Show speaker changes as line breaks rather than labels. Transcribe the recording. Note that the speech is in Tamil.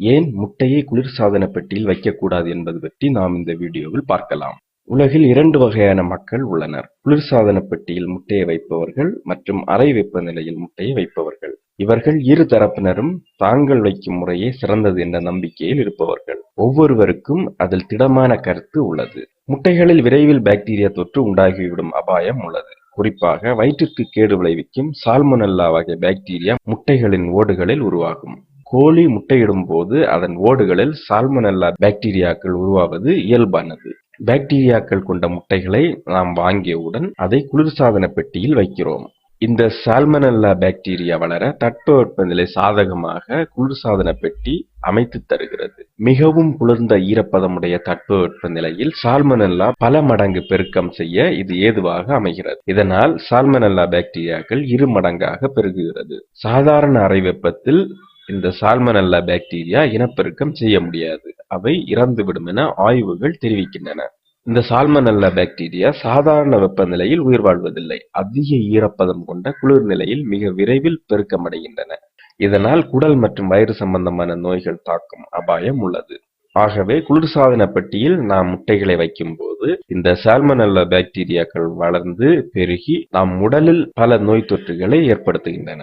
ஏன் முட்டையை குளிர்சாதன பெட்டியில் வைக்கக்கூடாது என்பது பற்றி நாம் இந்த வீடியோவில் பார்க்கலாம். உலகில் இரண்டு வகையான மக்கள் உள்ளனர். குளிர்சாதன பெட்டியில் முட்டையை வைப்பவர்கள் மற்றும் அறை வெப்பநிலையில் முட்டையை வைப்பவர்கள். இவர்கள் இரு தரப்பினரும் தாங்கள் வைக்கும் முறையே சிறந்தது என்ற நம்பிக்கையில் இருப்பவர்கள். ஒவ்வொருவருக்கும் அதில் திடமான கருத்து உள்ளது. முட்டைகளில் விரைவில் பாக்டீரியா தொற்று உண்டாகிவிடும் அபாயம் உள்ளது. குறிப்பாக வயிற்றிற்கு கேடு விளைவிக்கும் சால்மொனல்லா வகை பாக்டீரியா முட்டைகளின் ஓடுகளில் உருவாகும். கோழி முட்டையிடும் போது அதன் ஓடுகளில் சால்மனல்லா பாக்டீரியாக்கள் உருவாவது இயல்பானது. பாக்டீரியாக்கள் கொண்ட முட்டைகளை நாம் வாங்கியவுடன் அதை குளிர்சாதன பெட்டியில் வைக்கிறோம். இந்த சால்மனல்லா பாக்டீரியா வளர தட்பவெப்பநிலை சாதகமாக குளிர்சாதன பெட்டி அமைத்து தருகிறது. மிகவும் குளிர்ந்த ஈரப்பதமுடைய தட்பவெப்ப நிலையில் சால்மனல்லா பல மடங்கு பெருக்கம் செய்ய இது ஏதுவாக அமைகிறது. இதனால் சால்மனல்லா பாக்டீரியாக்கள் இரு மடங்காக பெருகுகிறது. சாதாரண அறை வெப்பத்தில் இந்த சால்மனல்லா பாக்டீரியா இனப்பெருக்கம் செய்ய முடியாது. அவை இறந்துவிடும் என ஆய்வுகள் தெரிவிக்கின்றன. இந்த சால்மனல்லா பாக்டீரியா சாதாரண வெப்பநிலையில் உயிர் வாழ்வதில்லை. அதிக ஈரப்பதம் கொண்ட குளிர்நிலையில் மிக விரைவில் பெருக்கமடைகின்றன. இதனால் குடல் மற்றும் வயிறு சம்பந்தமான நோய்கள் தாக்கும் அபாயம் உள்ளது. ஆகவே குளிர்சாதன பெட்டியில் நாம் முட்டைகளை வைக்கும் போது இந்த சால்மனல்ல பாக்டீரியாக்கள் வளர்ந்து பெருகி நம் உடலில் பல நோய் தொற்றுகளை ஏற்படுத்துகின்றன.